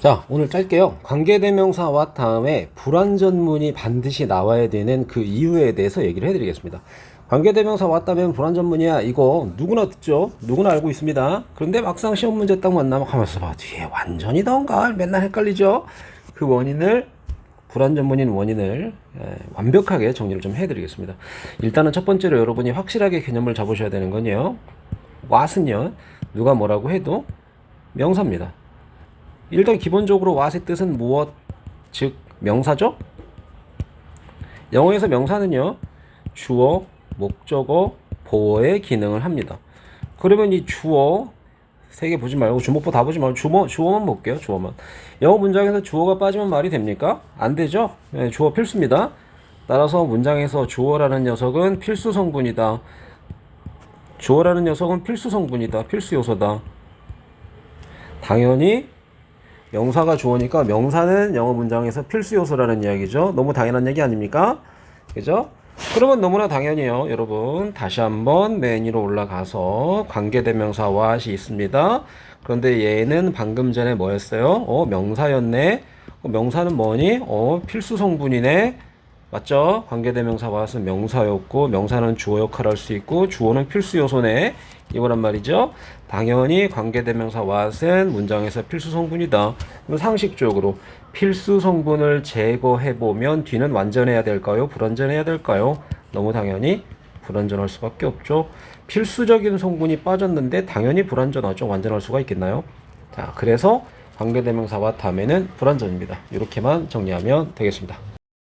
자, 오늘 짧게요. 관계대명사 와 다음에 불완전문이 반드시 나와야 되는 그 이유에 대해서 얘기를 해드리겠습니다. 관계대명사 왔다면 불완전문이야. 이거 누구나 듣죠? 누구나 알고 있습니다. 그런데 막상 시험 문제 딱 만나면 가만있어 봐. 뒤에 완전이던가 맨날 헷갈리죠? 그 원인을 불완전문인 원인을 예, 완벽하게 정리를 좀 해드리겠습니다. 일단은 첫 번째로 여러분이 확실하게 개념을 잡으셔야 되는 건요. what은요. 누가 뭐라고 해도 명사입니다. 일단 기본적으로 what의 뜻은 무엇, 즉 명사죠. 영어에서 명사는요. 주어, 목적어, 보어의 기능을 합니다. 그러면 이 주어 세 개 보지 말고 주목보 다 보지 말고 주어 주어만 볼게요. 주어만. 영어 문장에서 주어가 빠지면 말이 됩니까? 안 되죠. 네, 주어 필수입니다. 따라서 문장에서 주어라는 녀석은 필수 성분이다. 주어라는 녀석은 필수 성분이다. 필수 요소다. 당연히 명사가 주어니까 명사는 영어 문장에서 필수 요소라는 이야기죠. 너무 당연한 얘기 아닙니까? 그죠? 그러면 너무나 당연히요, 여러분. 다시 한번 맨 위로 올라가서 관계대명사 what이 있습니다. 그런데 얘는 방금 전에 뭐였어요? 어, 명사였네. 어, 명사는 뭐니? 어, 필수 성분이네. 맞죠? 관계대명사 what은 명사였고, 명사는 주어 역할을 할 수 있고, 주어는 필수 요소네. 이거란 말이죠. 당연히 관계대명사 what은 문장에서 필수 성분이다. 그럼 상식적으로 필수 성분을 제거해 보면 뒤는 완전해야 될까요? 불완전해야 될까요? 너무 당연히 불완전할 수밖에 없죠. 필수적인 성분이 빠졌는데 당연히 불완전하죠. 완전할 수가 있겠나요? 자, 그래서 관계대명사 what 다음에는 불완전입니다. 이렇게만 정리하면 되겠습니다.